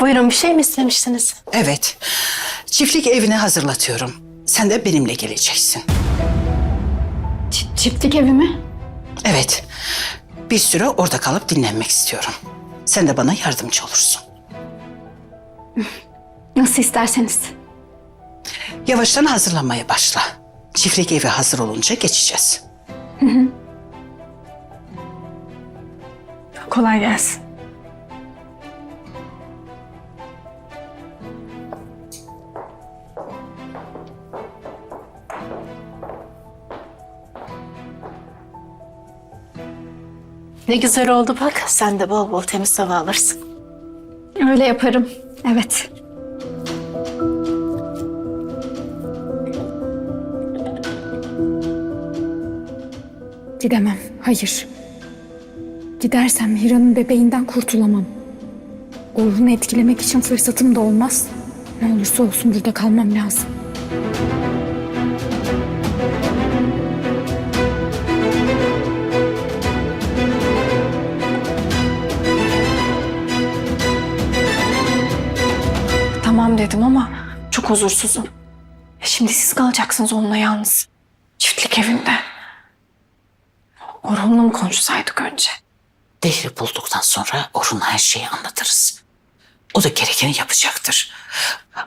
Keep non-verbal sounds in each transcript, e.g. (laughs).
Buyurun bir şey mi istemiştiniz? Evet. Çiftlik evini hazırlatıyorum. Sen de benimle geleceksin. Ç- çiftlik evi mi? Evet. Bir süre orada kalıp dinlenmek istiyorum. Sen de bana yardımcı olursun. (laughs) Nasıl isterseniz. Yavaştan hazırlanmaya başla. Çiftlik evi hazır olunca geçeceğiz. Kolay gelsin. Ne güzel oldu bak. Sen de bol bol temiz hava alırsın. Öyle yaparım. Evet. Gidemem, hayır. Gidersem Hira'nın bebeğinden kurtulamam. Orhun'u etkilemek için fırsatım da olmaz. Ne olursa olsun burada kalmam lazım. Çok huzursuzum. Şimdi siz kalacaksınız onunla yalnız. Çiftlik evinde. Orhun'la mı konuşsaydık önce? Değeri bulduktan sonra Orhun'a her şeyi anlatırız. O da gerekeni yapacaktır.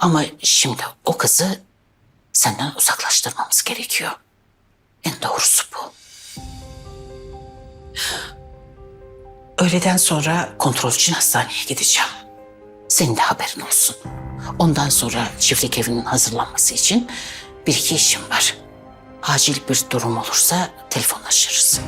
Ama şimdi o kızı senden uzaklaştırmamız gerekiyor. En doğrusu bu. Öğleden sonra kontrol için hastaneye gideceğim. Senin de haberin olsun. Ondan sonra çiftlik evinin hazırlanması için bir iki işim var. Acil bir durum olursa telefonlaşırız.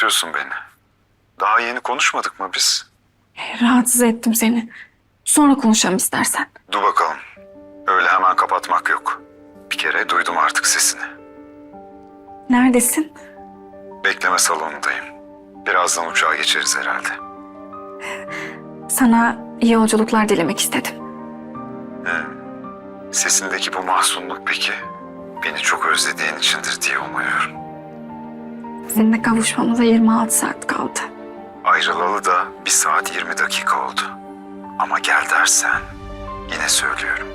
Şaşırtıyorsun beni. Daha yeni konuşmadık mı biz? Rahatsız ettim seni. Sonra konuşalım istersen. Dur bakalım. Öyle hemen kapatmak yok. Bir kere duydum artık sesini. Neredesin? Bekleme salonundayım. Birazdan uçağa geçeriz herhalde. Sana iyi yolculuklar dilemek istedim. Sesindeki bu mahzunluk peki? Beni çok özlediğin içindir diye umuyorum. Seninle kavuşmamıza 26 saat kaldı. Ayrılalı da bir saat 20 dakika oldu. Ama gel dersen yine söylüyorum.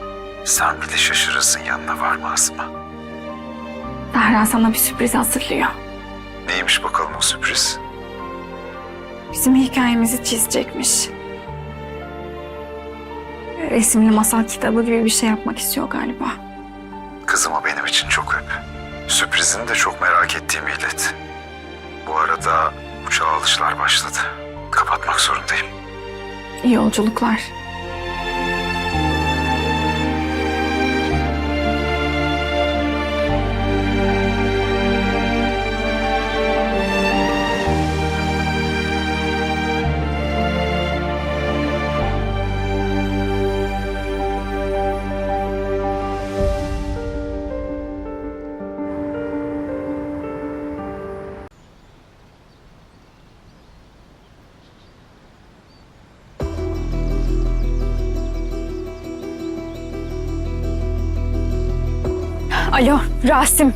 Sen bile şaşırırsın yanına varmaz mı? Zahra sana bir sürpriz hazırlıyor. Neymiş bakalım o sürpriz? Bizim hikayemizi çizecekmiş. Resimli masal kitabı gibi bir şey yapmak istiyor galiba. Kızımı benim için çok öp. Sürprizini de çok merak ettiğimi ilet. Bu arada uçağa alışlar başladı. Kapatmak zorundayım. İyi yolculuklar. Alo, Rasim.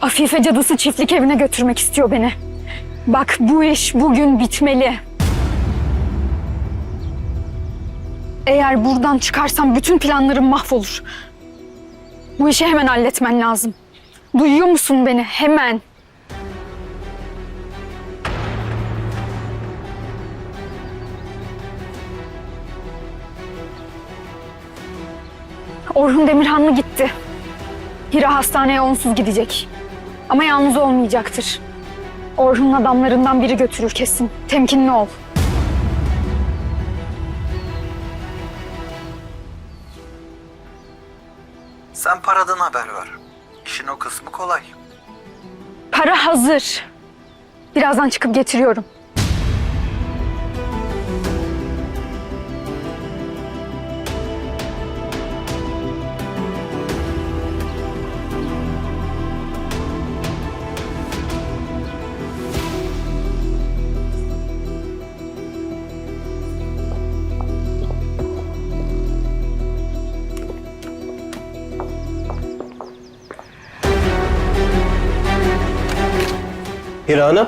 Afife cadısı çiftlik evine götürmek istiyor beni. Bak bu iş bugün bitmeli. Eğer buradan çıkarsam bütün planlarım mahvolur. Bu işi hemen halletmen lazım. Duyuyor musun beni? Hemen. Orhun Demirhanlı gitti. Hira hastaneye onsuz gidecek. Ama yalnız olmayacaktır. Orhun'un adamlarından biri götürür kesin. Temkinli ol. Sen paradan haber ver. İşin o kısmı kolay. Para hazır. Birazdan çıkıp getiriyorum. Hira Hanım.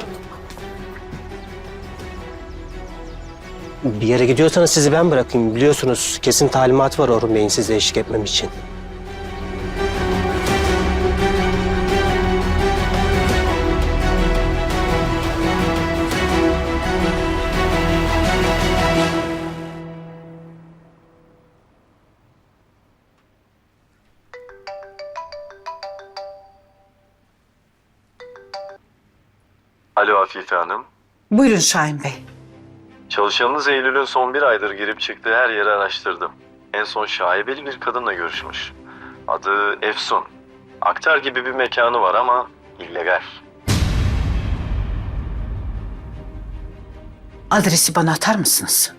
Bir yere gidiyorsanız sizi ben bırakayım. Biliyorsunuz kesin talimat var Orhun Bey'in size eşlik etmem için. Alo Afife Hanım. Buyurun Şahin Bey. Çalışanınız Eylül'ün son bir aydır girip çıktığı her yeri araştırdım. En son şaibeli bir kadınla görüşmüş. Adı Efsun. Aktar gibi bir mekanı var ama illegal. Adresi bana atar mısınız?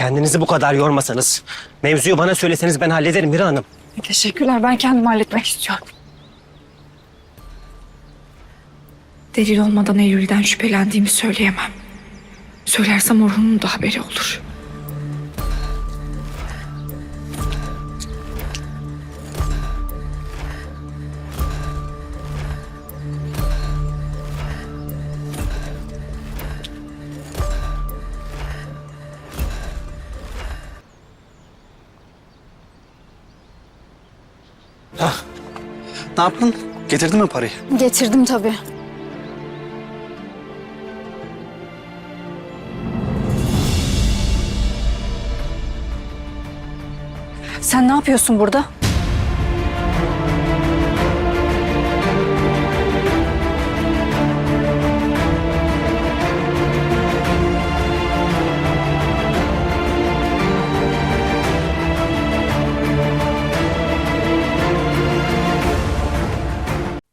Kendinizi bu kadar yormasanız, mevzuyu bana söyleseniz ben hallederim Hira Hanım. Teşekkürler. Ben kendim halletmek istiyorum. Delil olmadan Eylül'den şüphelendiğimi söyleyemem. Söylersem Orhun'un da haberi olur. Ne yaptın? Getirdin mi parayı? Getirdim tabii. Sen ne yapıyorsun burada?